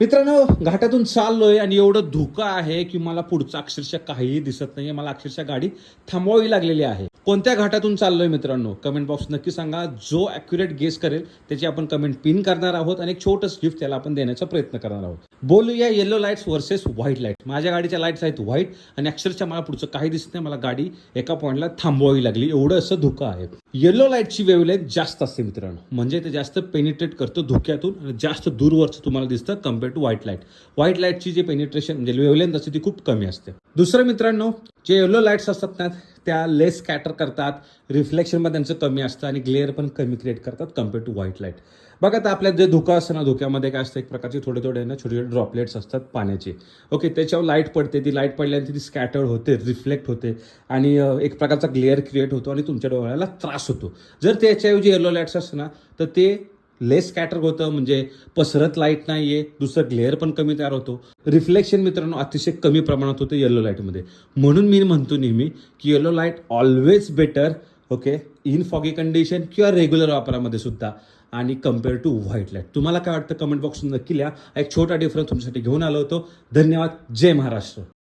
मित्रांनो घाटातून चाललोय आणि एवढं धोका आहे की मला पुढचं अक्षरशः काहीही दिसत नाहीये. मला अक्षरशः गाडी थांबवावी लागलेली आहे. कोणत्या घाटातून चाललोय मित्रांनो? कमेंट बॉक्स नक्की सांगा. जो अॅक्युरेट गेस करेल त्याची आपण कमेंट पिन करणार आहोत आणि एक छोटंच गिफ्ट त्याला आपण देण्याचा प्रयत्न करणार आहोत. बोलूया yellow lights versus white light माझ्या गाडीच्या लाईट्स आहेत व्हाईट आणि अक्षरशः मला पुढचं काही दिसत नाही. मला गाडी एका पॉईंटला थांबवावी लागली. एवढं असं धोका आहे. येलो लाईटची वेवलेंथ जास्त असते मित्रांनो. म्हणजे ते जास्त पेनिट्रेट करतं धोक्यातून आणि जास्त दूरवरचं तुम्हाला दिसतं. Compare to white light white लाईटची जे पेनिट्रेशन म्हणजे वेवलेंथ असते ती खूप कमी असते. दुसरं मित्रांनो जे येलो लाईट्स असतात ना त्या लेस स्कॅटर करतात रिफ्लेक्शनमध्ये त्यांचं कमी असतं आणि ग्लेअर पण कमी क्रिएट करतात कंपेअर टू व्हाईट लाइट बघा आता आपल्या जे धोका असतं ना धोक्यामध्ये काय असतं एक प्रकारचे थोडे थोडे ना छोटे छोटे ड्रॉपलेट्स असतात पाण्याचे. ओके त्याच्यावर लाइट पडते ती लाइट पडल्यानंतर ती स्कॅटर्ड होते रिफ्लेक्ट होते आणि एक प्रकारचा ग्लेअर क्रिएट होतो आणि तुमच्या डोळ्याला त्रास होतो. जर त्याच्याऐवजी येलो लाईट्स असतं ना तर ते लेस स्कॅटर होतं म्हणजे पसरत लाइट नाही आहे दुसरं ग्लेअर पण कमी तयार होतो. रिफ्लेक्शन मित्रांनो अतिशय कमी प्रमाणात होतं येलो लाईटमध्ये म्हणून मी म्हणतो नेहमी की yellow light always better okay in foggy condition किंवा रेग्युलर वापरामध्ये सुद्धा. आणि कंपेअर टू व्हाईट लाइट तुम्हाला काय वाटतं? कमेंट बॉक्स नक्की लिहा. एक छोटा डिफरन्स तुमच्यासाठी घेऊन आलो होतो. धन्यवाद. जय महाराष्ट्र.